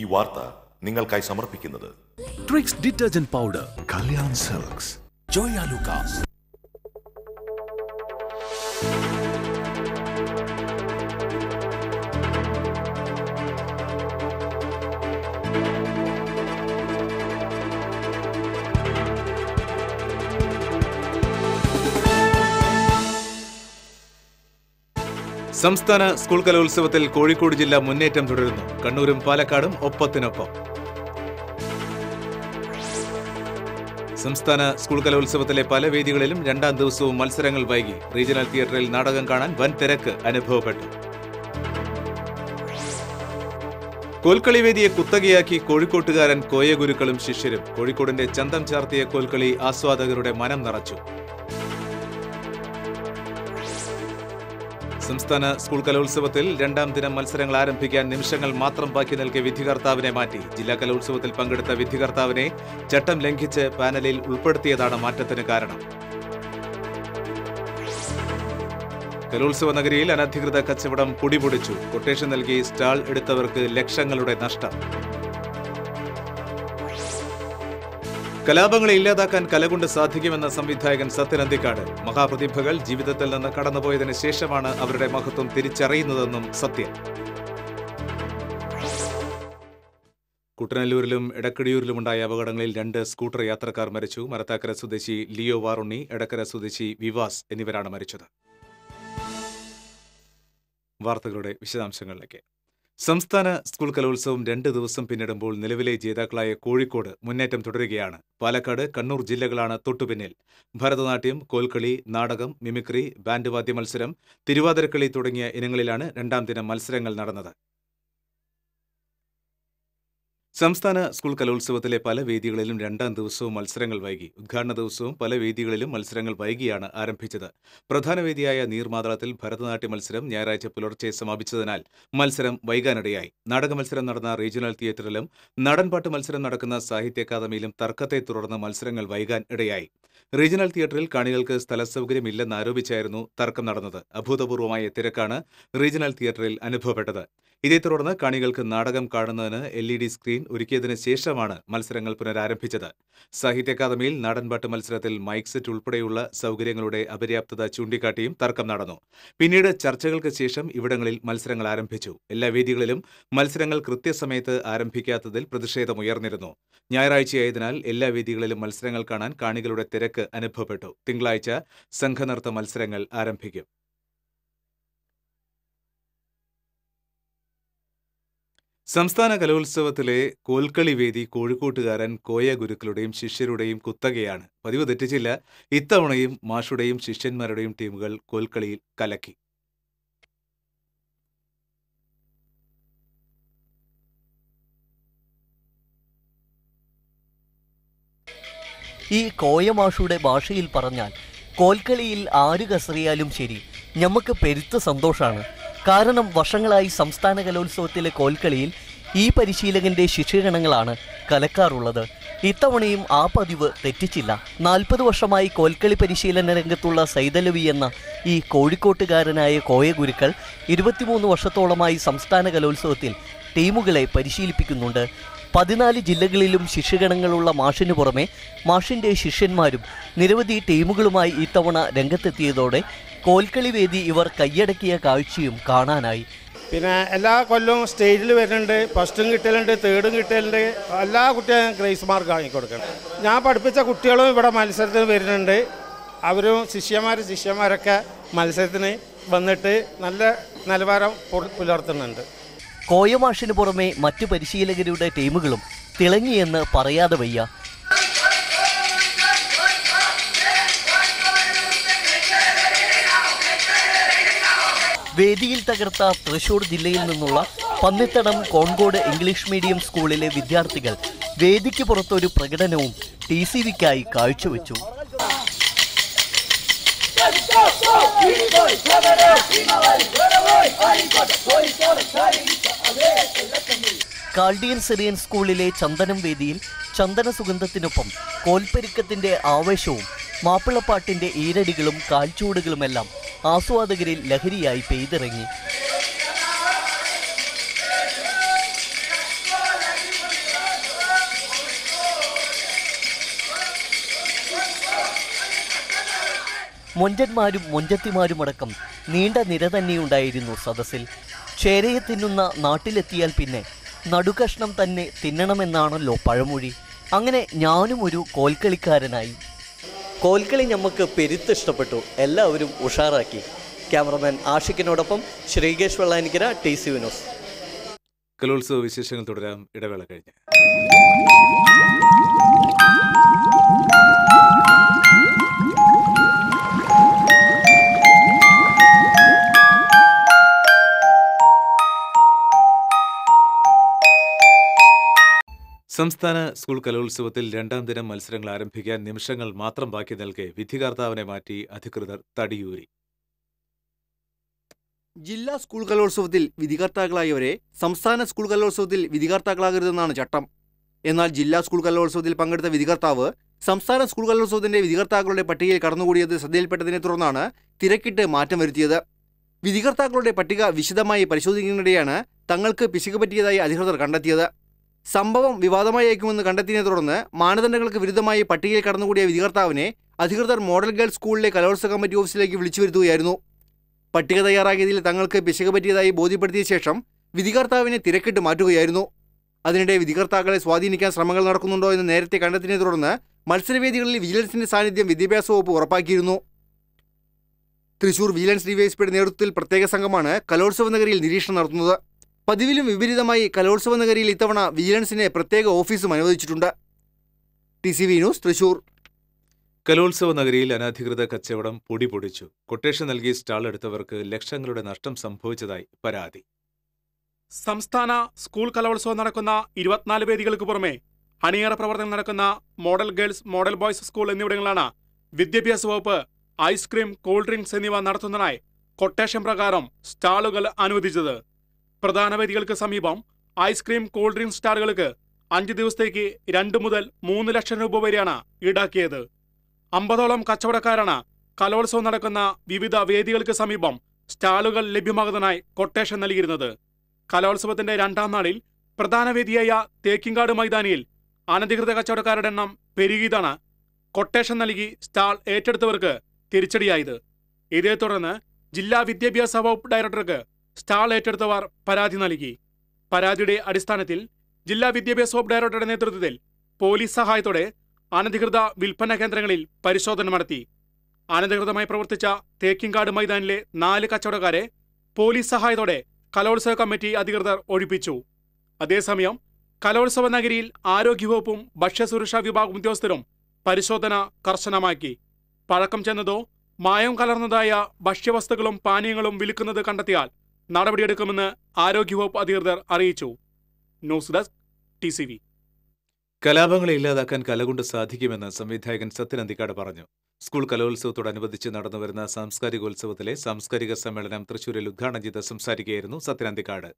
ഈ വാർത്ത നിങ്ങൾക്കായി സമർപ്പിക്കുന്നത്. Tricks detergent powder Kalyan Silks ജോയ സംസ്ഥാന സ്കൂൾ കലോത്സവത്തിൽ കോഴിക്കോട് ജില്ല മുന്നേറ്റം തുടരുന്നു. കണ്ണൂരും പാലക്കാടും ഒപ്പത്തിനൊപ്പം. സംസ്ഥാന സ്കൂൾ കലോത്സവത്തിലെ പല വേദികളിലും രണ്ടാം ദിവസവും മത്സരങ്ങൾ വൈകി. റീജിയണൽ തിയേറ്ററിൽ നാടകം കാണാൻ വൻ തിരക്ക് അനുഭവപ്പെട്ടു. കോൽക്കളി വേദിയെ കുത്തകയാക്കി കോഴിക്കോട്ടുകാരൻ കോയഗുരുക്കളും ശിഷ്യരും. കോഴിക്കോടിന്റെ ചന്തം ചാർത്തിയ കോൽക്കളി ആസ്വാദകരുടെ മനം നിറച്ചു. സംസ്ഥാന സ്കൂൾ കലോത്സവത്തിൽ രണ്ടാം ദിനം മത്സരങ്ങൾ ആരംഭിക്കാൻ നിമിഷങ്ങൾ മാത്രം ബാക്കി നൽകിയ വിധികർത്താവിനെ മാറ്റി. ജില്ലാ കലോത്സവത്തിൽ പങ്കെടുത്ത വിധികർത്താവിനെ ചട്ടം ലംഘിച്ച് പാനലിൽ ഉൾപ്പെടുത്തിയതാണ് മാറ്റത്തിന് കാരണം. കലോത്സവ നഗരിയിൽ അനധികൃത കച്ചവടം പൊടിപൊടിച്ചു. കൊട്ടേഷൻ നൽകി സ്റ്റാൾ എടുത്തവർക്ക് ലക്ഷങ്ങളുടെ നഷ്ടം. കലാപങ്ങളെ ഇല്ലാതാക്കാൻ കലകൊണ്ട് സാധിക്കുമെന്ന സംവിധായകൻ സത്യൻ അന്തിക്കാട്. മഹാപ്രതിഭകൾ ജീവിതത്തിൽ നിന്ന് കടന്നുപോയതിന് ശേഷമാണ് അവരുടെ മഹത്വം തിരിച്ചറിയുന്നതെന്നും സത്യൻ. കുട്ടനല്ലൂരിലും എടക്കടിയൂരിലുമുണ്ടായ അപകടങ്ങളിൽ രണ്ട് സ്കൂട്ടർ യാത്രക്കാർ മരിച്ചു. മരത്താക്കര സ്വദേശി ലിയോ വാറുണ്ണി എടക്കര സ്വദേശി വിവാസ് എന്നിവരാണ് മരിച്ചത്. വാർത്തകളുടെ വിശദാംശങ്ങളിലേക്ക്. സംസ്ഥാന സ്കൂൾ കലോത്സവം രണ്ട് ദിവസം പിന്നിടുമ്പോൾ നിലവിലെ ജേതാക്കളായ കോഴിക്കോട് മുന്നേറ്റം തുടരുകയാണ്. പാലക്കാട് കണ്ണൂർ ജില്ലകളാണ് തൊട്ടുപിന്നിൽ. ഭരതനാട്യം കോൽക്കളി നാടകം മിമിക്രി ബാൻഡ് വാദ്യ മത്സരം തിരുവാതിരക്കളി തുടങ്ങിയ ഇനങ്ങളിലാണ് രണ്ടാം ദിനം മത്സരങ്ങൾ നടന്നത്. സംസ്ഥാന സ്കൂൾ കലോത്സവത്തിലെ പല വേദികളിലും രണ്ടാം ദിവസവും മത്സരങ്ങൾ വൈകി. ഉദ്ഘാടന ദിവസവും പല വേദികളിലും മത്സരങ്ങൾ വൈകിയാണ് ആരംഭിച്ചത്. പ്രധാന വേദിയായ നീർമാതളത്തിൽ ഭരതനാട്യ മത്സരം ഞായറാഴ്ച പുലർച്ചെ സമാപിച്ചതിനാൽ മത്സരം വൈകാനിടയായി. നാടക മത്സരം നടന്ന റീജിയണൽ തിയേറ്ററിലും നടൻപാട്ട് മത്സരം നടക്കുന്ന സാഹിത്യ അക്കാദമിയിലും തർക്കത്തെ തുടർന്ന് മത്സരങ്ങൾ വൈകാൻ ഇടയായി. റീജിയണൽ തിയേറ്ററിൽ കാണികൾക്ക് സ്ഥലസൗകര്യമില്ലെന്ന് ആരോപിച്ചായിരുന്നു തർക്കം നടന്നത്. അഭൂതപൂർവമായ തിരക്കാണ് റീജിയണൽ തിയേറ്ററിൽ അനുഭവപ്പെട്ടത്. ഇതേ തുടർന്ന് കാണികൾക്ക് നാടകം കാണുന്നതിന് എൽ സ്ക്രീൻ ഒരുക്കിയതിന് ശേഷമാണ് മത്സരങ്ങൾ പുനരാരംഭിച്ചത്. സാഹിത്യ അക്കാദമിയിൽ നാടൻപാട്ട് മത്സരത്തിൽ മൈക്ക് സെറ്റ് ഉൾപ്പെടെയുള്ള സൗകര്യങ്ങളുടെ അപര്യാപ്തത ചൂണ്ടിക്കാട്ടിയും തർക്കം നടന്നു. പിന്നീട് ചർച്ചകൾക്ക് ശേഷം ഇവിടങ്ങളിൽ മത്സരങ്ങൾ ആരംഭിച്ചു. എല്ലാ വേദികളിലും മത്സരങ്ങൾ കൃത്യസമയത്ത് ആരംഭിക്കാത്തതിൽ പ്രതിഷേധമുയർന്നിരുന്നു. ഞായറാഴ്ചയായതിനാൽ എല്ലാ വേദികളിലും മത്സരങ്ങൾ കാണാൻ കാണികളുടെ തിരക്ക് അനുഭവപ്പെട്ടു. തിങ്കളാഴ്ച സംഘനൃത്ത മത്സരങ്ങൾ ആരംഭിക്കും. സംസ്ഥാന കലോത്സവത്തിലെ കോൽക്കളി വേദി കോഴിക്കോട്ടുകാരൻ കോയ ഗുരുക്കളുടെയും ശിഷ്യരുടെയും കുത്തകയാണ്. പതിവ് തെറ്റിച്ചില്ല. ഇത്തവണയും മാഷുടെയും ശിഷ്യന്മാരുടെയും ടീമുകൾ കോൽക്കളിയിൽ കലക്കി. ഈ കോയ മാഷുടെ ഭാഷയിൽ പറഞ്ഞാൽ കോൽക്കളിയിൽ ആര് കസറിയാലും ശരി ഞമ്മക്ക് പെരുത്ത സന്തോഷാണ്. കാരണം വർഷങ്ങളായി സംസ്ഥാന കലോത്സവത്തിലെ കോൽക്കളിയിൽ ഈ പരിശീലകന്റെ ശിക്ഷീകരണങ്ങളാണ് കലക്കാറുള്ളത്. ഇത്തവണയും ആ പതിവ് തെറ്റിച്ചില്ല. നാൽപ്പത് വർഷമായി കോൽക്കളി പരിശീലന രംഗത്തുള്ള സൈതലവി എന്ന ഈ കോഴിക്കോട്ടുകാരനായ കോയ ഗുരുക്കൾ ഇരുപത്തിമൂന്ന് വർഷത്തോളമായി സംസ്ഥാന കലോത്സവത്തിൽ ടീമുകളെ പരിശീലിപ്പിക്കുന്നുണ്ട്. പതിനാല് ജില്ലകളിലും ശിഷ്യഗണങ്ങളുള്ള മാഷിനു പുറമെ മാഷിന്റെ ശിഷ്യന്മാരും നിരവധി ടീമുകളുമായി ഇത്തവണ രംഗത്തെത്തിയതോടെ കോൽക്കളി വേദി ഇവർ കൈയടക്കിയ കാഴ്ചയും കാണാനായി. പിന്നെ എല്ലാ കൊല്ലവും സ്റ്റേജിൽ വരുന്നുണ്ട് ഫസ്റ്റും കിട്ടലുണ്ട് തേർഡും കിട്ടലുണ്ട്. എല്ലാ കുട്ടികളും ഗ്രേസ് മാർക്ക് വാങ്ങിക്കൊടുക്കണം ഞാൻ പഠിപ്പിച്ച കുട്ടികളും ഇവിടെ മത്സരത്തിന് വരുന്നുണ്ട്. അവരും ശിഷ്യന്മാർ ശിഷ്യന്മാരൊക്കെ മത്സരത്തിന് വന്നിട്ട് നല്ല നിലവാരം പുലർത്തുന്നുണ്ട്. കോയമാഷിന് പുറമെ മറ്റു പരിശീലകരുടെ ടീമുകളും തിളങ്ങിയെന്ന് പറയാതെ വയ്യ. വേദിയിൽ തകർത്ത തൃശൂർ ജില്ലയിൽ നിന്നുള്ള പന്നിത്തടം കോൺകോട് ഇംഗ്ലീഷ് മീഡിയം സ്കൂളിലെ വിദ്യാർത്ഥികൾ വേദിക്ക് പുറത്തൊരു പ്രകടനവും ടി സി വിക്കായി കാഴ്ചവെച്ചു. കാൾഡിയൻ സിറിയൻ സ്കൂളിലെ ചന്ദനം വേദിയിൽ ചന്ദന സുഗന്ധത്തിനൊപ്പം കോൽപ്പെരുക്കത്തിന്റെ ആവേശവും മാപ്പിളപ്പാട്ടിന്റെ ഈരടികളും കാൽച്ചൂടുകളുമെല്ലാം ആസ്വാദകരിൽ ലഹരിയായി പെയ്തിറങ്ങി. മുഞ്ചന്മാരും മുഞ്ചത്തിമാരുമടക്കം നീണ്ട നിര തന്നെയുണ്ടായിരുന്നു സദസ്സിൽ. ചേരയെ തിന്നുന്ന നാട്ടിലെത്തിയാൽ പിന്നെ നടുകഷ്ണം തന്നെ തിന്നണമെന്നാണല്ലോ പഴമൊഴി. അങ്ങനെ ഞാനും ഒരു കോൽക്കളിക്കാരനായി. കോൽക്കളി നമുക്ക് പെരുത്തിഷ്ടപ്പെട്ടു എല്ലാവരും ഉഷാറാക്കി. ക്യാമറമാൻ ആഷിക്കിനോടൊപ്പം ശ്രീകേഷ് വെള്ളാനിക്കര ടി സി വിനോസ്. കലോത്സവ വിശേഷങ്ങൾ തുടരാം. ഇടവേള കഴിഞ്ഞ്. സംസ്ഥാന സ്കൂൾ കലോത്സവത്തിൽ രണ്ടാം ദിനം മത്സരങ്ങൾ ആരംഭിക്കാൻ നിമിഷങ്ങൾ മാത്രം ബാക്കി നൽകെ വിധികർത്താവിനെ മാറ്റി അധികൃതർ തടിയൂരി. ജില്ലാ സ്കൂൾ കലോത്സവത്തിൽ വിധികർത്താക്കളായവരെ സംസ്ഥാന സ്കൂൾ കലോത്സവത്തിൽ വിധികർത്താക്കളാകരുതെന്നാണ് ചട്ടം. എന്നാൽ ജില്ലാ സ്കൂൾ കലോത്സവത്തിൽ പങ്കെടുത്ത വിധികർത്താവ് സംസ്ഥാന സ്കൂൾ കലോത്സവത്തിന്റെ വിധികർത്താക്കളുടെ പട്ടികയിൽ കടന്നുകൂടിയത് ശ്രദ്ധയിൽപ്പെട്ടതിനെ തുടർന്നാണ് തിരക്കിട്ട് മാറ്റം വരുത്തിയത്. വിധികർത്താക്കളുടെ പട്ടിക വിശദമായി പരിശോധിക്കുന്നതിനിടെയാണ് തങ്ങൾക്ക് പിശക് പറ്റിയതായി അധികൃതർ കണ്ടെത്തിയത്. സംഭവം വിവാദമായേക്കുമെന്ന് കണ്ടെത്തിയതിനെ തുടർന്ന് മാനദണ്ഡങ്ങൾക്ക് വിരുദ്ധമായി പട്ടികയിൽ കടന്നുകൂടിയ വിധികർത്താവിനെ അധികൃതർ മോഡൽ ഗേൾസ് സ്കൂളിലെ കലോത്സവ കമ്മിറ്റി ഓഫീസിലേക്ക് വിളിച്ചു വരുത്തുകയായിരുന്നു. പട്ടിക തയ്യാറാക്കിയതിൽ തങ്ങൾക്ക് പിശക് പറ്റിയതായി ബോധ്യപ്പെടുത്തിയ ശേഷം വിധികർത്താവിനെ തിരക്കിട്ട് മാറ്റുകയായിരുന്നു. അതിനിടെ വിധികർത്താക്കളെ സ്വാധീനിക്കാൻ ശ്രമങ്ങൾ നടക്കുന്നുണ്ടോ എന്ന് നേരത്തെ കണ്ടെത്തിയതിനെ തുടർന്ന് മത്സരവേദികളിൽ വിജിലൻസിന്റെ സാന്നിധ്യം വിദ്യാഭ്യാസ വകുപ്പ് ഉറപ്പാക്കിയിരുന്നു. തൃശൂർ വിജിലൻസ് ഡിവൈഎസ്പിയുടെ നേതൃത്വത്തിൽ പ്രത്യേക സംഘമാണ് കലോത്സവ നഗരിയിൽ നിരീക്ഷണം നടത്തുന്നത്. പതിവിലും വിപരീതമായി കലോത്സവ നഗരിയിൽ ഇത്തവണ വിജിലൻസിന് പ്രത്യേക ഓഫീസും അനുവദിച്ചിട്ടുണ്ട്. T C V news Thrissur. കലോത്സവ നഗരിയിൽ അനധികൃത കച്ചവടം പൊടി പൊടിച്ചു. കൊട്ടേഷൻ നൽകി സ്റ്റാൾ എടുത്തവർക്ക് ലക്ഷങ്ങളുടെ നഷ്ടം സംഭവിച്ചതായി പരാതി. സംസ്ഥാന സ്കൂൾ കലോത്സവം നടക്കുന്ന ഇരുപത്തിനാല് വേദികൾക്ക് പുറമെ അണിയറ പ്രവർത്തനം നടക്കുന്ന model girls model boys school എന്നിവിടങ്ങളാണ് വിദ്യാഭ്യാസ വകുപ്പ് ഐസ്ക്രീം കൂൾ ഡ്രിങ്ക്സ് എന്നിവ നടത്തുന്നതിനായി കൊട്ടേഷൻ പ്രകാരം സ്റ്റാളുകൾ അനുവദിച്ചത്. പ്രധാന വേദികൾക്ക് സമീപം ഐസ്ക്രീം കൂൾ ഡ്രിങ്ക് സ്റ്റാളുകൾക്ക് അഞ്ച് ദിവസത്തേക്ക് രണ്ട് മുതൽ മൂന്ന് ലക്ഷം രൂപ വരെയാണ് ഈടാക്കിയത്. അമ്പതോളം കച്ചവടക്കാരാണ് കലോത്സവം നടക്കുന്ന വിവിധ വേദികൾക്ക് സമീപം സ്റ്റാളുകൾ ലഭ്യമാകുന്നതിനായി കൊട്ടേഷൻ നൽകിയിരുന്നത്. കലോത്സവത്തിന്റെ രണ്ടാം നാളിൽ പ്രധാന വേദിയായ തേക്കിങ്കാട് മൈതാനിയിൽ അനധികൃത കച്ചവടക്കാരുടെ എണ്ണം പെരുകിയതാണ് കൊട്ടേഷൻ നൽകി സ്റ്റാൾ ഏറ്റെടുത്തവർക്ക് തിരിച്ചടിയായത്. ഇതേ തുടർന്ന് ജില്ലാ വിദ്യാഭ്യാസ വകുപ്പ് ഡയറക്ടർക്ക് സ്റ്റാൾ ഏറ്റെടുത്തവർ പരാതി നൽകി. പരാതിയുടെ അടിസ്ഥാനത്തിൽ ജില്ലാ വിദ്യാഭ്യാസ വകുപ്പ് ഡയറക്ടറുടെ നേതൃത്വത്തിൽ പോലീസ് സഹായത്തോടെ അനധികൃത വിൽപ്പന കേന്ദ്രങ്ങളിൽ പരിശോധന നടത്തി. അനധികൃതമായി പ്രവർത്തിച്ച തേക്കിങ്കാട് മൈതാനിലെ നാല് കച്ചവടക്കാരെ പോലീസ് സഹായത്തോടെ കലോത്സവ കമ്മിറ്റി അധികൃതർ ഒഴിപ്പിച്ചു. അതേസമയം കലോത്സവ നഗരിയിൽ ആരോഗ്യവകുപ്പും ഭക്ഷ്യസുരക്ഷാ വിഭാഗം ഉദ്യോഗസ്ഥരും പരിശോധന കർശനമാക്കി. പഴക്കം ചെന്നതോ മായം കലർന്നതായ ഭക്ഷ്യവസ്തുക്കളും പാനീയങ്ങളും വിൽക്കുന്നത് കണ്ടെത്തിയാൽ നടപടിയെടുക്കുമെന്ന് ആരോഗ്യവകുപ്പ് അധികൃതർ അറിയിച്ചു. News desk T C V. കലാപങ്ങളെ ഇല്ലാതാക്കാൻ കലകൊണ്ട് സാധിക്കുമെന്ന് സംവിധായകൻ സത്യൻ അന്തിക്കാട് പറഞ്ഞു. സ്കൂൾ കലോത്സവത്തോടനുബന്ധിച്ച് നടന്നുവരുന്ന സാംസ്കാരികോത്സവത്തിലെ സാംസ്കാരിക സമ്മേളനം തൃശൂരിൽ ഉദ്ഘാടനം ചെയ്ത് സംസാരിക്കുകയായിരുന്നു സത്യൻ അന്തിക്കാട്.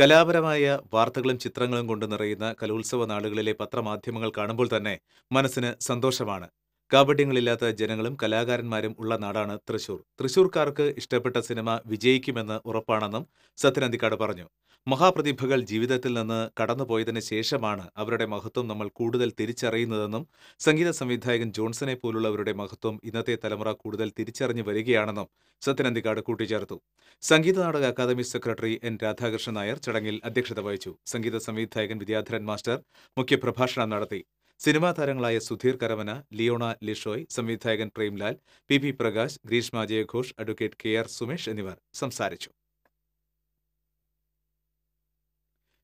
കലാപരമായ വാർത്തകളും ചിത്രങ്ങളും കൊണ്ട് നിറയുന്ന കലോത്സവ നാളുകളിലെ പത്രമാധ്യമങ്ങൾ കാണുമ്പോൾ തന്നെ മനസ്സിന് സന്തോഷമാണ്. കാപട്യങ്ങളില്ലാത്ത ജനങ്ങളും കലാകാരന്മാരും ഉള്ള നാടാണ് തൃശൂർ തൃശൂർക്കാർക്ക് ഇഷ്ടപ്പെട്ട സിനിമ വിജയിക്കുമെന്ന് ഉറപ്പാണെന്നും സത്യനന്ദിക്കാട് പറഞ്ഞു. മഹാപ്രതിഭകൾ ജീവിതത്തിൽ നിന്ന് കടന്നുപോയതിനു ശേഷമാണ് അവരുടെ മഹത്വം നമ്മൾ കൂടുതൽ തിരിച്ചറിയുന്നതെന്നും സംഗീത സംവിധായകൻ ജോൺസനെ പോലുള്ളവരുടെ മഹത്വം ഇന്നത്തെ തലമുറ കൂടുതൽ തിരിച്ചറിഞ്ഞു വരികയാണെന്നും സത്യനന്ദിക്കാട് കൂട്ടിച്ചേർത്തു. സംഗീത നാടക academy secretary N Radhakrishnan Nair ചടങ്ങിൽ അധ്യക്ഷത വഹിച്ചു. സംഗീത സംവിധായകൻ വിദ്യാധരൻ മാസ്റ്റർ മുഖ്യപ്രഭാഷണം നടത്തി. സിനിമാ താരങ്ങളായ സുധീർ കരവന ലിയോണ ലിഷോയ് സംവിധായകൻ പ്രേംലാൽ പി പി പ്രകാശ് ഗ്രീഷ്മ ജയഘോഷ് അഡ്വക്കേറ്റ് കെ ആർ സുമേഷ് എന്നിവർ സംസാരിച്ചു.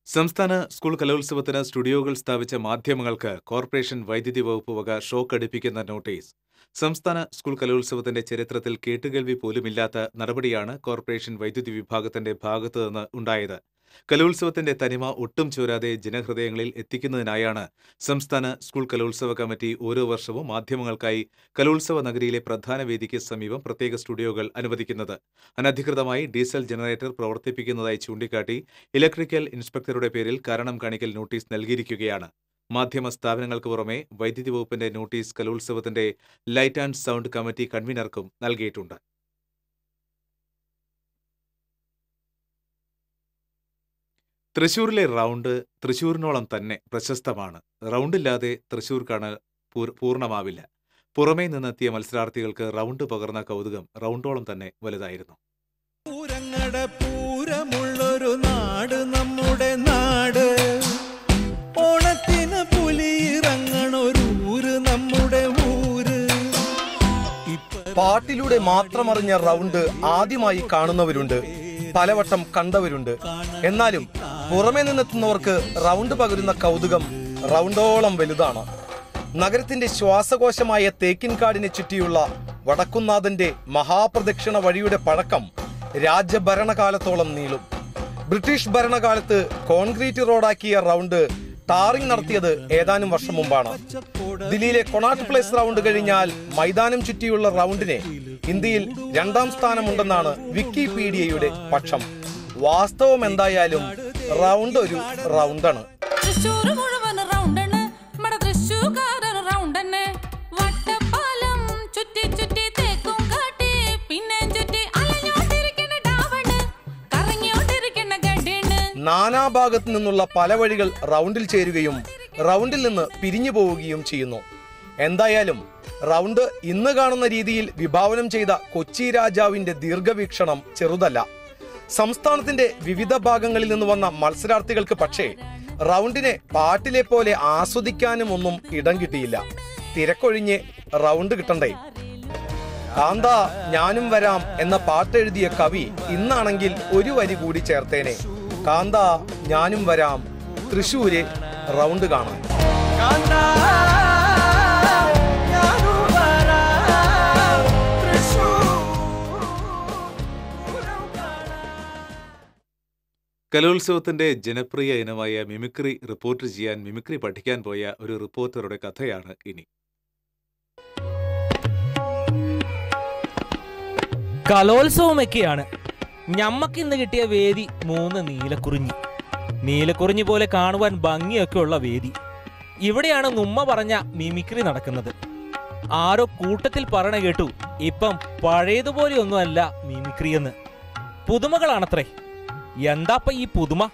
സംസ്ഥാന സ്കൂൾ കലോത്സവത്തിന് സ്റ്റുഡിയോകൾ സ്ഥാപിച്ച മാധ്യമങ്ങൾക്ക് കോർപ്പറേഷൻ വൈദ്യുതി വകുപ്പ് വക ഷോക്ക് അടിപ്പിക്കുന്ന നോട്ടീസ്. സംസ്ഥാന സ്കൂൾ കലോത്സവത്തിന്റെ ചരിത്രത്തിൽ കേട്ടുകേൾവി പോലുമില്ലാത്ത നടപടിയാണ് കോർപ്പറേഷൻ വൈദ്യുതി വിഭാഗത്തിന്റെ ഭാഗത്തുനിന്ന് ഉണ്ടായത്. കലോത്സവത്തിന്റെ തനിമ ഒട്ടും ചോരാതെ ജനഹൃദയങ്ങളിൽ എത്തിക്കുന്നതിനായാണ് സംസ്ഥാന സ്കൂൾ കലോത്സവ കമ്മിറ്റി ഓരോ വർഷവും മാധ്യമങ്ങൾക്കായി കലോത്സവ നഗരിയിലെ പ്രധാന വേദിക്ക് സമീപം പ്രത്യേക സ്റ്റുഡിയോകൾ അനുവദിക്കുന്നത്. അനധികൃതമായി ഡീസൽ ജനറേറ്റർ പ്രവർത്തിപ്പിക്കുന്നതായി ചൂണ്ടിക്കാട്ടി ഇലക്ട്രിക്കൽ ഇൻസ്പെക്ടറുടെ പേരിൽ കാരണം കാണിക്കൽ നോട്ടീസ് നൽകിയിരിക്കുകയാണ്. മാധ്യമ സ്ഥാപനങ്ങൾക്ക് പുറമെ വൈദ്യുതി വകുപ്പിന്റെ നോട്ടീസ് കലോത്സവത്തിന്റെ ലൈറ്റ് ആൻഡ് സൗണ്ട് കമ്മിറ്റി കൺവീനർക്കും നൽകിയിട്ടുണ്ട്. തൃശൂരിലെ റൗണ്ട് തൃശൂരിനോളം തന്നെ പ്രശസ്തമാണ്. റൗണ്ടില്ലാതെ തൃശൂർ കാണൽ പൂർ- പൂർണമാവില്ല. പുറമേ നിന്നെത്തിയ മത്സരാർത്ഥികൾക്ക് റൗണ്ട് പകർന്ന കൗതുകം റൗണ്ടോളം തന്നെ വലുതായിരുന്നു. പൂരങ്ങട പൂരമുള്ളൊരു നാട് നമ്മുടെ നാട്. ഓണത്തിന് പുലിയിറങ്ങണൊരു ഊര് നമ്മുടെ ഊര്. പാട്ടിലൂടെ മാത്രമറിഞ്ഞ റൗണ്ട് ആദ്യമായി കാണുന്നവരുണ്ട് പലവട്ടം കണ്ടവരുണ്ട്. എന്നാലും പുറമേ നിന്നെത്തുന്നവർക്ക് റൗണ്ട് പകരുന്ന കൗതുകം റൗണ്ടോളം വലുതാണ്. നഗരത്തിന്റെ ശ്വാസകോശമായ തേക്കിൻകാടിനെ ചുറ്റിയുള്ള വടക്കുന്നാഥന്റെ മഹാപ്രദക്ഷിണ വഴിയുടെ പഴക്കം രാജ്യഭരണകാലത്തോളം നീളും. ബ്രിട്ടീഷ് ഭരണകാലത്ത് കോൺക്രീറ്റ് റോഡാക്കിയ റൗണ്ട് ടാറിംഗ് നടത്തിയത് ഏതാനും വർഷം മുമ്പാണ്. ദില്ലിയിലെ കൊണാട്ട് പ്ലേസ് റൗണ്ട് കഴിഞ്ഞാൽ മൈതാനം ചുറ്റിയുള്ള റൗണ്ടിന് ഇന്ത്യയിൽ രണ്ടാം സ്ഥാനമുണ്ടെന്നാണ് വിക്കിപീഡിയയുടെ പക്ഷം. വാസ്തവം എന്തായാലും റൗണ്ട് ഒരു റൗണ്ടാണ്. നാനാഭാഗത്തു നിന്നുള്ള പല വഴികൾ റൗണ്ടിൽ ചേരുകയും റൗണ്ടിൽ നിന്ന് പിരിഞ്ഞു പോവുകയും ചെയ്യുന്നു. എന്തായാലും റൗണ്ട് ഇന്ന് കാണുന്ന രീതിയിൽ വിഭാവനം ചെയ്ത കൊച്ചി രാജാവിന്റെ ദീർഘവീക്ഷണം ചെറുതല്ല. സംസ്ഥാനത്തിന്റെ വിവിധ ഭാഗങ്ങളിൽ നിന്ന് വന്ന മത്സരാർത്ഥികൾക്ക് പക്ഷേ റൗണ്ടിനെ പാട്ടിലെ പോലെ ആസ്വദിക്കാനും ഒന്നും ഇടം കിട്ടിയില്ല. തിരക്കൊഴിഞ്ഞ് റൗണ്ട് കിട്ടണ്ടേ? കാന്ത ഞാനും വരാം എന്ന പാട്ടെഴുതിയ കവി ഇന്നാണെങ്കിൽ ഒരു വരി കൂടി ചേർത്തേനെ. കാന്ത ഞാനും വരാം. തൃശൂര് റൗണ്ട് കാണാൻ. കലോത്സവത്തിന്റെ ജനപ്രിയ ഇനമായ മിമിക്രി റിപ്പോർട്ട് ചെയ്യാൻ മിമിക്രി പഠിക്കാൻ പോയ ഒരു റിപ്പോർട്ടറുടെ കഥയാണ് ഇനി. കലോത്സവമൊക്കെയാണ്. ഞമ്മക്കിന്ന് കിട്ടിയ വേദി മൂന്ന് നീലക്കുറിഞ്ഞി. നീലക്കുറിഞ്ഞി പോലെ കാണുവാൻ ഭംഗിയൊക്കെ ഉള്ള വേദി. ഇവിടെയാണ് നുമ്മ പറഞ്ഞ മിമിക്രി നടക്കുന്നത്. ആരോ കൂട്ടത്തിൽ പറയണ കേട്ടു ഇപ്പം പഴയതുപോലെയൊന്നുമല്ല മിമിക്രി എന്ന് പുതുമകളാണത്രേ. എന്താപ്പ ഈ പുതുമ?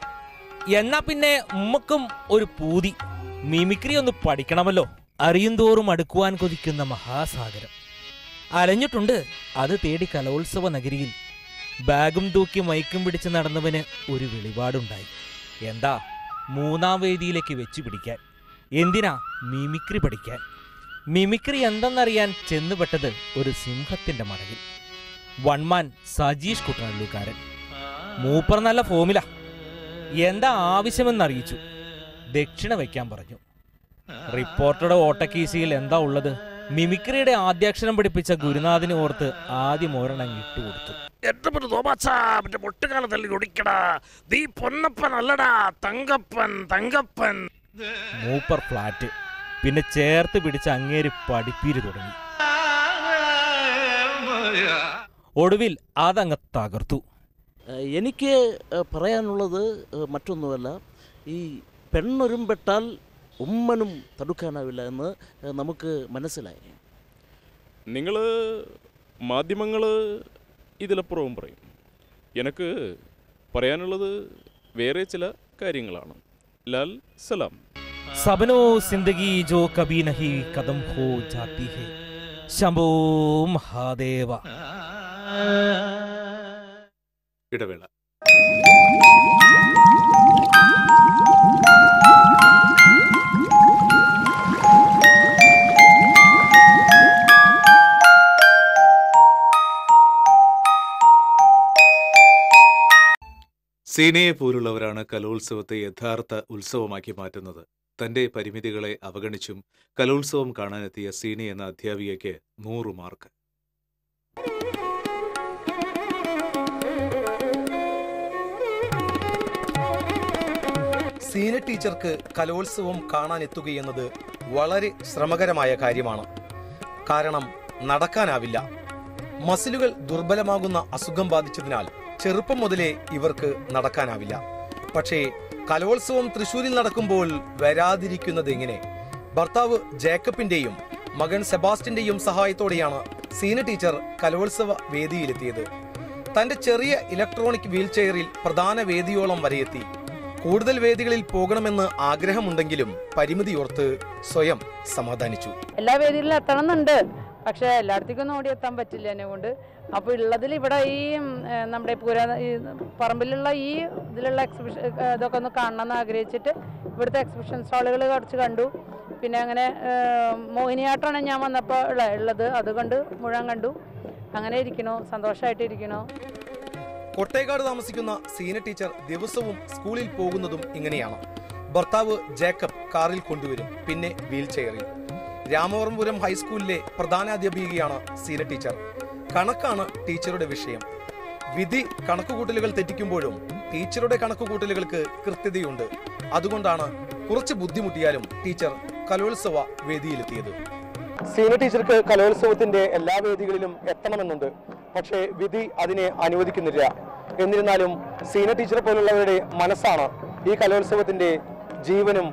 എന്നാ പിന്നെ ഉമ്മക്കും ഒരു പൂതി. മിമിക്രി ഒന്ന് പഠിക്കണമല്ലോ. അറിയുന്തോറും അടുക്കുവാൻ കൊതിക്കുന്ന മഹാസാഗരം. അലഞ്ഞിട്ടുണ്ട് അത് തേടി കലോത്സവ നഗരിയിൽ. ബാഗും തൂക്കി മയക്കും പിടിച്ച് നടന്നവന് ഒരു വെളിപാടുണ്ടായി. എന്താ? മൂന്നാം വേദിയിലേക്ക് വെച്ചു പിടിക്കാൻ. എന്തിനാ മിമിക്രി പഠിക്കാൻ? മിമിക്രി എന്തെന്നറിയാൻ ചെന്നുപെട്ടത് ഒരു സിംഹത്തിന്റെ മടകിൽ വൺമാൻ സജീഷ് കുട്ടനല്ലൂക്കാരൻ മൂപ്പർ നല്ല ഫോമിലാ. എന്താ ആവശ്യമെന്ന് അറിയിച്ചു. ദക്ഷിണ വയ്ക്കാൻ പറഞ്ഞു. റിപ്പോർട്ടറുടെ ഓട്ടക്കീസിയിൽ എന്താ ഉള്ളത്? മിമിക്രിയുടെ ആദ്യാക്ഷരം പഠിപ്പിച്ച ഗുരുനാഥിനെ ഓർത്ത് ആദ്യം ഒരെണ്ണം ഇട്ടുകൊടുത്തു തോമാച്ചാ മറ്റേ ഒടിക്കടാ. നീ പൊന്നപ്പൻ അല്ലടാ തങ്കപ്പൻ തങ്കപ്പൻ. മൂപ്പർ ഫ്ലാറ്റ്. പിന്നെ ചേർത്ത് പിടിച്ച് അങ്ങേര് പഠിപ്പീര് തുടങ്ങി. ഒടുവിൽ അതങ്ങ് തകർത്തു. എനിക്ക് പറയാനുള്ളത് മറ്റൊന്നുമല്ല. ഈ പെണ്ണൊരുമ്പെട്ടാൽ ഉമ്മനും തടുക്കാനാവില്ല എന്ന് നമുക്ക് മനസ്സിലായി. നിങ്ങൾ മാധ്യമങ്ങൾ ഇതിലപ്പുറവും പറയും. എനിക്ക് പറയാനുള്ളത് വേറെ ചില കാര്യങ്ങളാണ്. ലാൽ സലാം. സബനോ സിന്ദഗി ജോ കബി നഹി കദം ഹോ ജാതി ഹെ. ശംഭോ മഹാദേവ. ഇടവേള. സീനയെ പോലുള്ളവരാണ് കലോത്സവത്തെ യഥാർത്ഥ ഉത്സവമാക്കി മാറ്റുന്നത്. തന്റെ പരിമിതികളെ അവഗണിച്ചും കലോത്സവം കാണാനെത്തിയ സീന എന്ന അധ്യാപികയ്ക്ക് നൂറ് മാർക്ക്. സീന ടീച്ചർക്ക് കലോത്സവം കാണാനെത്തുകയെന്നത് വളരെ ശ്രമകരമായ കാര്യമാണ്. കാരണം നടക്കാനാവില്ല. മസിലുകൾ ദുർബലമാകുന്ന അസുഖം ബാധിച്ചതിനാൽ ചെറുപ്പം മുതലേ ഇവർക്ക് നടക്കാനാവില്ല. പക്ഷേ കലോത്സവം തൃശൂരിൽ നടക്കുമ്പോൾ വരാതിരിക്കുന്നത് എങ്ങനെ? ഭർത്താവ് ജേക്കബിന്റെയും മകൻ സെബാസ്റ്റിന്റെയും സഹായത്തോടെയാണ് സീന ടീച്ചർ കലോത്സവ വേദിയിലെത്തിയത്. തന്റെ ചെറിയ ഇലക്ട്രോണിക് വീൽചെയറിൽ പ്രധാന വേദിയോളം വരെയെത്തി. കൂടുതൽ വേദികളിൽ പോകണമെന്ന് ആഗ്രഹമുണ്ടെങ്കിലും പരിമിതിയോർത്ത് സ്വയം സമാധാനിച്ചു. എല്ലാ വേദികളിലും എത്തണം എന്നുണ്ട് പക്ഷേ എല്ലായിടത്തേക്കൊന്നും ഓടി എത്താൻ പറ്റില്ല എന്നെ കൊണ്ട്. അപ്പോൾ ഉള്ളതിൽ ഇവിടെ ഈ നമ്മുടെ പുര ഈ പറമ്പിലുള്ള ഈ ഇതിലുള്ള എക്സിബിഷൻ ഇതൊക്കെ ഒന്ന് കാണണം എന്ന് ആഗ്രഹിച്ചിട്ട് ഇവിടുത്തെ എക്സിബിഷൻ സ്റ്റാളുകൾ കുറച്ച് കണ്ടു. പിന്നെ അങ്ങനെ മോഹിനിയാട്ടമാണ് ഞാൻ വന്നപ്പോൾ ഉള്ള ഉള്ളത്. അത് കണ്ട് മുഴുവൻ കണ്ടു. അങ്ങനെ ഇരിക്കണു. സന്തോഷമായിട്ട് ഇരിക്കണു കൊട്ടേക്കാട് താമസിക്കുന്ന സീനിയർ ടീച്ചർ ദിവസവും സ്കൂളിൽ പോകുന്നതും ഇങ്ങനെയാണ്. ഭർത്താവ് ജേക്കബ് കാറിൽ കൊണ്ടുവരും പിന്നെ വീൽ ചെയറിൽ രാമവർമ്മപുരം ഹൈസ്കൂളിലെ പ്രധാനാധ്യാപികയാണ് സീനിയർ ടീച്ചർ. കണക്കാണ് ടീച്ചറുടെ വിഷയം. വിധി കണക്കുകൂട്ടലുകൾ തെറ്റിക്കുമ്പോഴും ടീച്ചറുടെ കണക്കുകൂട്ടലുകൾക്ക് കൃത്യതയുണ്ട്. അതുകൊണ്ടാണ് കുറച്ച് ബുദ്ധിമുട്ടിയാലും ടീച്ചർ കലോത്സവ വേദിയിലെത്തിയത്. സീനിയർ ടീച്ചർക്ക് കലോത്സവത്തിന്റെ എല്ലാ വേദികളിലും എത്തണമെന്നുണ്ട്. പക്ഷേ വിധി അതിനെ അനുവദിക്കുന്നില്ല. എന്നിരുന്നാലും സീനിയർ ടീച്ചറെ പോലുള്ളവരുടെ മനസ്സാണ് ഈ കലോത്സവത്തിന്റെ ജീവനും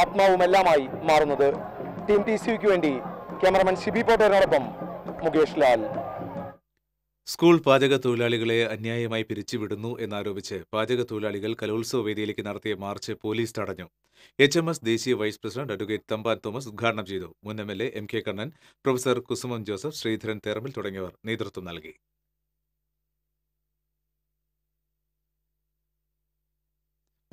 ആത്മാവുമെല്ലാമായി മാറുന്നത്. ടീം ടി സിക്ക് വേണ്ടി ക്യാമറമാൻ ഷിബി പോട്ടോറിനോടൊപ്പം മുകേഷ് ലാൽ. സ്കൂൾ പാചക തൊഴിലാളികളെ അന്യായമായി പിരിച്ചുവിടുന്നു എന്നാരോപിച്ച് പാചക തൊഴിലാളികൾ കലോത്സവ വേദിയിലേക്ക് നടത്തിയ മാർച്ച് പോലീസ് തടഞ്ഞു. എച്ച് എം എസ് ദേശീയ vice president advocate Thampan Thomas ഉദ്ഘാടനം ചെയ്തു. മുൻ M L A M K Kannan professor Kusumam Joseph Sreedharan Therambil തുടങ്ങിയവർ നേതൃത്വം നൽകി.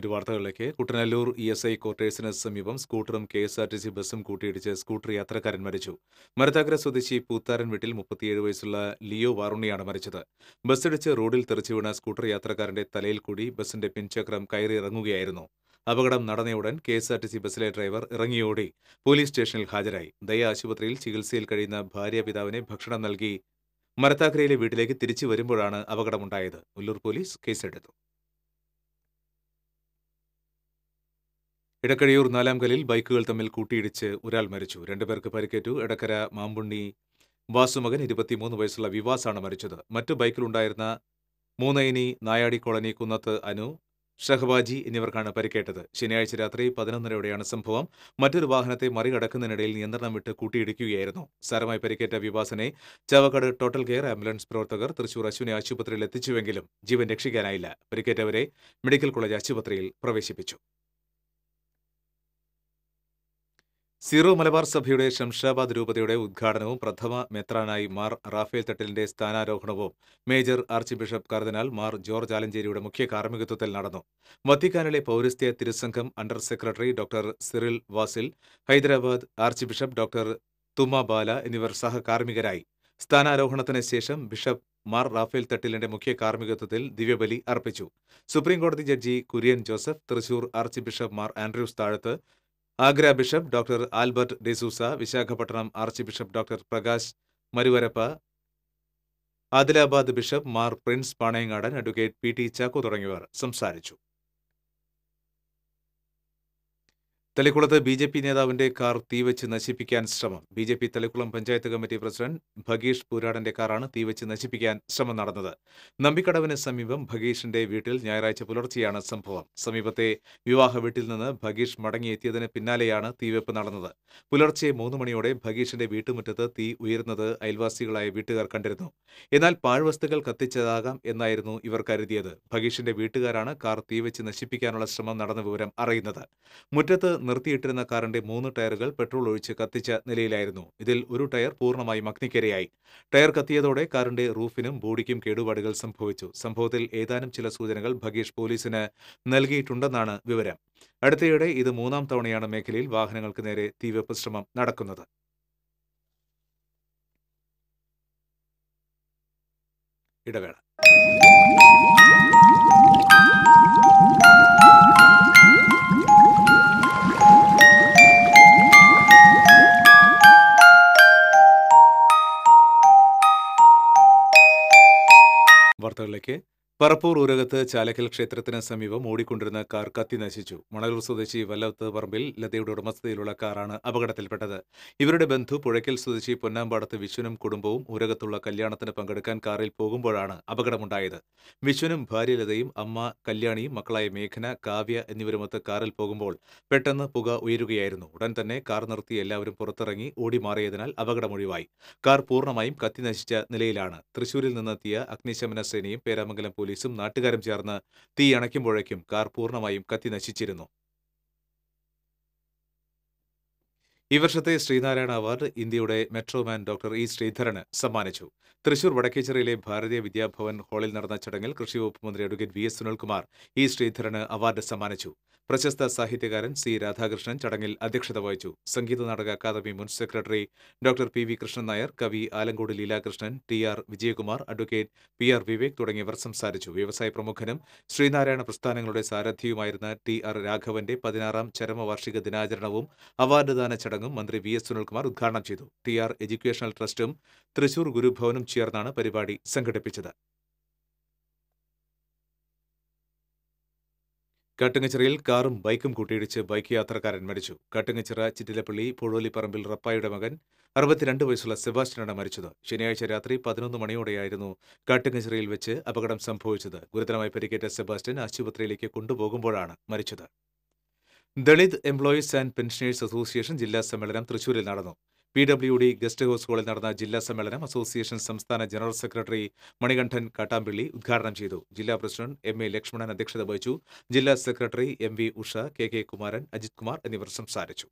ഒരു വാർത്തകളിലേക്ക് കുട്ടനല്ലൂർ ഇ എസ് ഐ ക്വാർട്ടേഴ്സിന് സമീപം സ്കൂട്ടറും K S R T C ബസ്സും കൂട്ടിയിടിച്ച് സ്കൂട്ടർ യാത്രക്കാരൻ മരിച്ചു. മരത്താക്കര സ്വദേശി പൂത്താരൻ വീട്ടിൽ മുപ്പത്തിയേഴ് വയസ്സുള്ള ലിയോ വാറുണിയാണ് മരിച്ചത്. ബസ്സിടിച്ച് റോഡിൽ തെറിച്ചു വീണ സ്കൂട്ടർ യാത്രക്കാരന്റെ തലയിൽ കൂടി ബസിന്റെ പിൻചക്രം കയറി ഇറങ്ങുകയായിരുന്നു അപകടം നടന്നയുടൻ K S R T C ബസ്സിലെ ഡ്രൈവർ ഇറങ്ങിയോടി. പോലീസ് സ്റ്റേഷനിൽ ഹാജരായി. ദയ ആശുപത്രിയിൽ ചികിത്സയിൽ കഴിയുന്ന ഭാര്യ പിതാവിനെ ഭക്ഷണം നൽകി മരത്താക്കരയിലെ വീട്ടിലേക്ക് തിരിച്ചു വരുമ്പോഴാണ് അപകടമുണ്ടായത്. ഉല്ലൂർ പോലീസ് കേസെടുത്തു. ഇടക്കഴിയൂർ നാലാംകലിൽ ബൈക്കുകൾ തമ്മിൽ കൂട്ടിയിടിച്ച് ഒരാൾ മരിച്ചു. രണ്ടുപേർക്ക് പരിക്കേറ്റു. ഇടക്കര മാമ്പുണ്ണി വാസുമകൻ ഇരുപത്തിമൂന്ന് വയസ്സുള്ള വിവാസാണ് മരിച്ചത്. മറ്റു ബൈക്കിലുണ്ടായിരുന്ന മൂന്നൈനി നായാടി കോളനി കുന്നത്ത് അനു ഷഹബാജി എന്നിവർക്കാണ് പരിക്കേറ്റത്. ശനിയാഴ്ച രാത്രി പതിനൊന്നരയോടെയാണ് സംഭവം. മറ്റൊരു വാഹനത്തെ മറികടക്കുന്നതിനിടയിൽ നിയന്ത്രണം വിട്ട് കൂട്ടിയിടിക്കുകയായിരുന്നു. സാരമായി പരിക്കേറ്റ വിവാസനെ ചാവക്കാട് ടോട്ടൽ കെയർ ആംബുലൻസ് പ്രവർത്തകർ തൃശൂർ അശ്വിനി ആശുപത്രിയിൽ എത്തിച്ചുവെങ്കിലും ജീവൻ രക്ഷിക്കാനായില്ല. പരിക്കേറ്റവരെ മെഡിക്കൽ കോളേജ് ആശുപത്രിയിൽ പ്രവേശിപ്പിച്ചു. സീറോ മലബാർ സഭയുടെ ശംഷാബാദ് രൂപതയുടെ ഉദ്ഘാടനവും പ്രഥമ മെത്രാനായി മാർ റാഫേൽ തട്ടിലിന്റെ സ്ഥാനാരോഹണവും മേജർ ആർച്ച് ബിഷപ്പ് കർദിനാൾ മാർ ജോർജ് ആലഞ്ചേരിയുടെ മുഖ്യ കാർമ്മികത്വത്തിൽ നടന്നു. വത്തിക്കാനിലെ പൗരസ്ത്യ തിരുസംഘം under secretary doctor Cyril Vasil Hyderabad arch bishop doctor Thumma Bala എന്നിവർ സഹകാർമ്മികരായി സ്ഥാനാരോഹണത്തിന് ശേഷം ബിഷപ്പ് മാർ റാഫേൽ തട്ടിലിന്റെ മുഖ്യ കാർമ്മികത്വത്തിൽ ദിവ്യബലി അർപ്പിച്ചു. സുപ്രീംകോടതി judge Kurian Joseph Thrissur archbishop Mar Andrews Thazhath Agra bishop doctor Albert D'Souza Visakhapatnam archbishop doctor Prakash Mallavarapu Adilabad bishop Mar Prince Panengaden advocate P T Chacko തുടങ്ങിയവർ സംസാരിച്ചു. തളിക്കുളത്ത് ബി ജെ പി നേതാവിന്റെ car തീവച്ച് നശിപ്പിക്കാൻ ശ്രമം. B J P Thalikulam panchayat committee president Bhageesh പൂരാടന്റെ കാറാണ് തീവച്ച് നശിപ്പിക്കാൻ ശ്രമം നടന്നത്. നമ്പിക്കടവിന് സമീപം ഭഗീഷിന്റെ വീട്ടിൽ ഞായറാഴ്ച പുലർച്ചെയാണ് സംഭവം. സമീപത്തെ വിവാഹ വീട്ടിൽ നിന്ന് ഭഗീഷ് മടങ്ങിയെത്തിയതിന് പിന്നാലെയാണ് തീവെപ്പ് നടന്നത്. പുലർച്ചെ മൂന്ന് മണിയോടെ ഭഗീഷിന്റെ വീട്ടുമുറ്റത്ത് തീ ഉയരുന്നത് അയൽവാസികളായ വീട്ടുകാർ കണ്ടിരുന്നു. എന്നാൽ പാഴ്വസ്തുക്കൾ കത്തിച്ചതാകാം എന്നായിരുന്നു ഇവർ കരുതിയത്. ഭഗീഷിന്റെ വീട്ടുകാരാണ് കാർ തീവച്ച് നശിപ്പിക്കാനുള്ള ശ്രമം നടന്ന വിവരം അറിയുന്നത്. മുറ്റത്ത് നിർത്തിയിട്ടിരുന്ന കാറിന്റെ മൂന്ന് ടയറുകൾ പെട്രോൾ ഒഴിച്ച് കത്തിച്ച നിലയിലായിരുന്നു. ഇതിൽ ഒരു ടയർ പൂർണമായും അഗ്നിക്കരയായി. ടയർ കത്തിയതോടെ കാറിന്റെ റൂഫിനും ബോഡിക്കും കേടുപാടുകൾ സംഭവിച്ചു. സംഭവത്തിൽ ഏതാനും ചില സൂചനകൾ ഭഗീഷ് പോലീസിന് നൽകിയിട്ടുണ്ടെന്നാണ് വിവരം. അടുത്തയിടെ ഇത് മൂന്നാം തവണയാണ് മേഖലയിൽ വാഹനങ്ങൾക്ക് നേരെ തീവെപ്പ് ശ്രമം നടക്കുന്നത്. ഇടവേള. വാർത്തകളിലേക്ക് പറപ്പൂർ ഊരകത്ത് ചാലക്കൽ ക്ഷേത്രത്തിന് സമീപം ഓടിക്കൊണ്ടിരുന്ന കാർ കത്തി നശിച്ചു. മണലൂർ സ്വദേശി വല്ലത്ത് പറമ്പിൽ ലതയുടെ ഉടമസ്ഥതയിലുള്ള കാറാണ് അപകടത്തിൽപ്പെട്ടത്. ഇവരുടെ ബന്ധു പുഴയ്ക്കൽ സ്വദേശി പൊന്നാമ്പാടത്ത് വിശ്വനും കുടുംബവും ഊരകത്തുള്ള കല്യാണത്തിന് പങ്കെടുക്കാൻ കാറിൽ പോകുമ്പോഴാണ് അപകടമുണ്ടായത്. വിശ്വനും ഭാര്യ ലതയും അമ്മ കല്യാണിയും മക്കളായ മേഘന കാവ്യ എന്നിവരുമൊത്ത് കാറിൽ പോകുമ്പോൾ പെട്ടെന്ന് പുക ഉയരുകയായിരുന്നു. ഉടൻ തന്നെ കാർ നിർത്തി എല്ലാവരും പുറത്തിറങ്ങി ഓടിമാറിയതിനാൽ അപകടമൊഴിവായി. കാർ പൂർണമായും കത്തി നശിച്ച നിലയിലാണ്. തൃശൂരിൽ നിന്നെത്തിയ അഗ്നിശമന സേനയും പേരാമംഗലം പോലീസും പോലീസും നാട്ടുകാരും ചേർന്ന് തീ അണയ്ക്കുമ്പോഴേക്കും കാർ പൂർണമായും കത്തി നശിച്ചിരുന്നു ഈ വർഷത്തെ ശ്രീനാരായണ അവാർഡ് ഇന്ത്യയുടെ മെട്രോമാൻ ഡോക്ടർ ഇ ശ്രീധരന് സമ്മാനിച്ചു. തൃശൂർ വടക്കേച്ചിറയിലെ ഭാരതീയ വിദ്യാഭവൻ ഹാളിൽ നടന്ന ചടങ്ങിൽ കൃഷി വകുപ്പ് മന്ത്രി advocate V S Sunilkumar E ശ്രീധരന് അവാർഡ് സമ്മാനിച്ചു. പ്രശസ്ത സാഹിത്യകാരൻ സി രാധാകൃഷ്ണൻ ചടങ്ങിൽ അധ്യക്ഷത വഹിച്ചു. സംഗീത നാടക അക്കാദമി മുൻ secretary doctor P V Krishnan Nair കവി Alankode Leelakrishnan T R Vijayakumar advocate P R Vivek തുടങ്ങിയവർ സംസാരിച്ചു. വ്യവസായ പ്രമുഖനും ശ്രീനാരായണ പ്രസ്ഥാനങ്ങളുടെ സാരഥിയുമായിരുന്ന ടി ആർ രാഘവന്റെ പതിനാറാം ചരമവാർഷിക ദിനാചരണവും അവാർഡ് ദാന ചടങ്ങും മന്ത്രി വി എസ് സുനിൽകുമാർ ഉദ്ഘാടനം ചെയ്തു. ടി ആർ എഡ്യൂക്കേഷണൽ ട്രസ്റ്റും തൃശൂർ ഗുരുഭവനും ചേർന്നാണ് പരിപാടി സംഘടിപ്പിച്ചത്. കാട്ടുങ്ങച്ചിറയിൽ കാറും ബൈക്കും കൂട്ടിയിടിച്ച് ബൈക്ക് യാത്രക്കാരൻ മരിച്ചു. കാട്ടുങ്ങച്ചിറ ചിറ്റിലപ്പള്ളി പുഴോലിപ്പറമ്പിൽ റപ്പായുടെ മകൻ അറുപത്തിരണ്ട് വയസ്സുള്ള സെബാസ്റ്റ്യനാണ് മരിച്ചത്. ശനിയാഴ്ച രാത്രി പതിനൊന്ന് മണിയോടെയായിരുന്നു കാട്ടുങ്ങച്ചിറയിൽ വെച്ച് അപകടം സംഭവിച്ചത്. ഗുരുതരമായി പരിക്കേറ്റ സെബാസ്റ്റ്യൻ ആശുപത്രിയിലേക്ക് കൊണ്ടുപോകുമ്പോഴാണ് മരിച്ചത്. Dalit employees and pensioners association ജില്ലാ സമ്മേളനം തൃശൂരിൽ നടന്നു. P W D guest house ഹാളിൽ നടന്ന ജില്ലാ സമ്മേളനം അസോസിയേഷൻ സംസ്ഥാന ജനറൽ സെക്രട്ടറി മണികണ്ഠൻ കാട്ടാമ്പിള്ളി ഉദ്ഘാടനം ചെയ്തു. ജില്ലാ പ്രസിഡന്റ് എം എ ലക്ഷ്മണൻ അധ്യക്ഷത വഹിച്ചു. ജില്ലാ secretary M V Usha K K Kumaran Ajith Kumar എന്നിവർ സംസാരിച്ചു.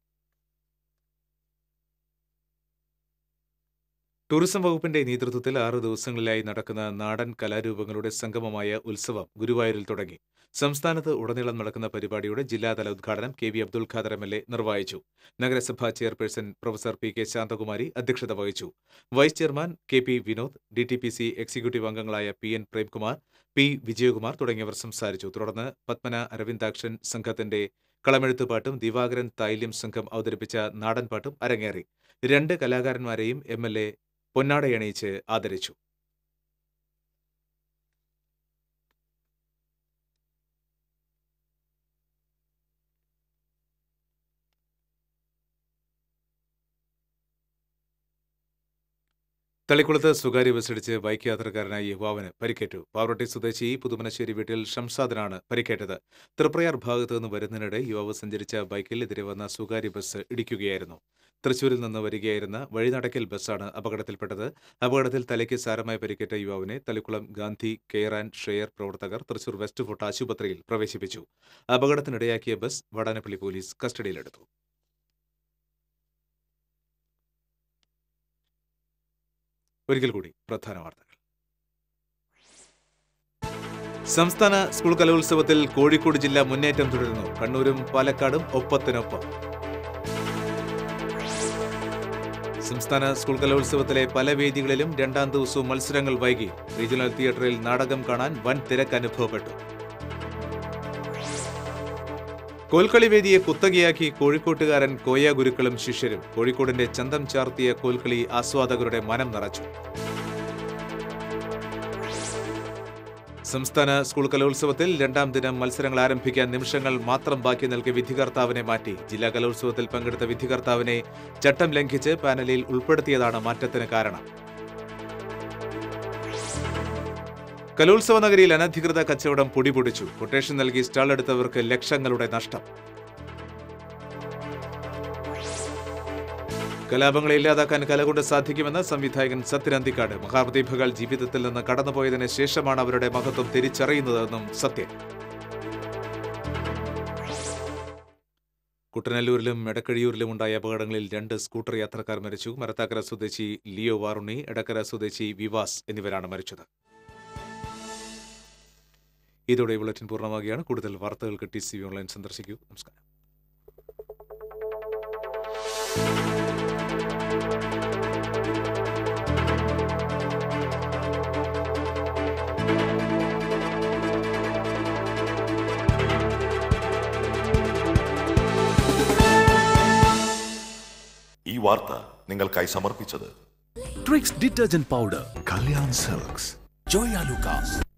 ടൂറിസം വകുപ്പിന്റെ നേതൃത്വത്തിൽ ആറ് ദിവസങ്ങളിലായി നടക്കുന്ന നാടൻ കലാരൂപങ്ങളുടെ സംഗമമായ ഉത്സവം ഗുരുവായൂരിൽ തുടങ്ങി. സംസ്ഥാനത്ത് ഉടനീളം നടക്കുന്ന പരിപാടിയുടെ ജില്ലാതല ഉദ്ഘാടനം K V Abdul Khader M L A നിർവഹിച്ചു. നഗരസഭാ chairperson professor P K Santhakumari അധ്യക്ഷത വഹിച്ചു. Vice chairman K P Vinod D T P C executive അംഗങ്ങളായ P N Premkumar P Vijayakumar തുടങ്ങിയവർ സംസാരിച്ചു. തുടർന്ന് പത്മന അരവിന്ദാക്ഷൻ സംഘത്തിന്റെ കളമെഴുത്തുപാട്ടും ദിവാകരൻ തൈല്യം സംഘം അവതരിപ്പിച്ച നാടൻപാട്ടും അരങ്ങേറി. രണ്ട് കലാകാരന്മാരെയും എം എൽ എ പൊന്നാടയണിയിച്ച് ആദരിച്ചു. തളിക്കുളത്ത് സ്വകാര്യ ബസ്സിടിച്ച് ബൈക്ക് യാത്രക്കാരനായ യുവാവിന് പരിക്കേറ്റു. പാവറട്ടി സ്വദേശി പുതുമനശ്ശേരി വീട്ടിൽ ഷംസാദിനാണ് പരിക്കേറ്റത്. തൃപ്രയാർ ഭാഗത്തു നിന്ന് വരുന്നതിനിടെ യുവാവ് സഞ്ചരിച്ച ബൈക്കിൽ എതിരെ വന്ന സ്വകാര്യ ബസ് ഇടിക്കുകയായിരുന്നു. തൃശൂരിൽ നിന്ന് വരികയായിരുന്ന വഴിനടക്കൽ ബസ്സാണ് അപകടത്തിൽപ്പെട്ടത്. അപകടത്തിൽ തലയ്ക്ക് സാരമായി പരിക്കേറ്റ യുവാവിനെ Thalikkulam Gandhi care and share പ്രവർത്തകർ തൃശൂർ വെസ്റ്റ് ഫോർട്ട് ആശുപത്രിയിൽ പ്രവേശിപ്പിച്ചു. അപകടത്തിനിടയാക്കിയ ബസ് വടാനപ്പള്ളി പോലീസ് കസ്റ്റഡിയിലെടുത്തു. ഒരിക്കൽ കൂടി പ്രധാന വാർത്തകൾ. സംസ്ഥാന സ്കൂൾ കലോത്സവത്തിൽ കോഴിക്കോട് ജില്ല മുന്നേറ്റം തുടരുന്നു. കണ്ണൂരും പാലക്കാടും ഒപ്പത്തിനൊപ്പം. സംസ്ഥാന സ്കൂൾ കലോത്സവത്തിലെ പല വേദികളിലും രണ്ടാം ദിവസവും മത്സരങ്ങൾ വൈകി. റീജിയണൽ തിയേറ്ററിൽ നാടകം കാണാൻ വൻ തിരക്ക് അനുഭവപ്പെട്ടു. കോൽക്കളി വേദിയെ കുത്തകയാക്കി കോഴിക്കോട്ടുകാരൻ കോയ ഗുരുക്കളും ശിഷ്യരും കോഴിക്കോടിന്റെ ചന്തം ചാർത്തിയ കോൽക്കളി ആസ്വാദകരുടെ മനം നിറച്ചു. സംസ്ഥാന സ്കൂൾ കലോത്സവത്തിൽ രണ്ടാം ദിനം മത്സരങ്ങൾ ആരംഭിക്കാൻ നിമിഷങ്ങൾ മാത്രം ബാക്കി നൽകിയ വിധികർത്താവിനെ മാറ്റി. ജില്ലാ കലോത്സവത്തിൽ പങ്കെടുത്ത വിധികർത്താവിനെ ചട്ടം ലംഘിച്ച് പാനലിൽ ഉൾപ്പെടുത്തിയതാണ് മാറ്റത്തിന് കാരണം. കലോത്സവ നഗരിയിൽ അനധികൃത കച്ചവടം പൊടിപൊടിച്ചു. കൊട്ടേഷൻ നൽകി സ്റ്റാൾ എടുത്തവർക്ക് ലക്ഷങ്ങളുടെ നഷ്ടം. കലാപങ്ങളെ ഇല്ലാതാക്കാൻ കലകൊണ്ട് സാധിക്കുമെന്ന് സംവിധായകൻ സത്യനന്തിക്കാട് മഹാപ്രതിഭകൾ ജീവിതത്തിൽ നിന്ന് കടന്നുപോയതിനു ശേഷമാണ് അവരുടെ മഹത്വം തിരിച്ചറിയുന്നതെന്നും സത്യൻ. കുട്ടനല്ലൂരിലും എടക്കഴിയൂരിലും ഉണ്ടായ അപകടങ്ങളിൽ രണ്ട് സ്കൂട്ടർ യാത്രക്കാർ മരിച്ചു. മരത്താക്കര സ്വദേശി ലിയോ വാറുണി എടക്കര സ്വദേശി വിവാസ് എന്നിവരാണ് മരിച്ചത്. ഇതോടെ ഈ ബുള്ളറ്റിൻ പൂർണമാകുകയാണ് കൂടുതൽ വാർത്തകൾക്ക് ടി സി വി ഓൺലൈൻ സന്ദർശിക്കൂ. നമസ്കാരം. ഈ വാർത്ത നിങ്ങൾക്കായി സമർപ്പിച്ചത്. Trix detergent powder Kalyan silks Joyalukkas Lucas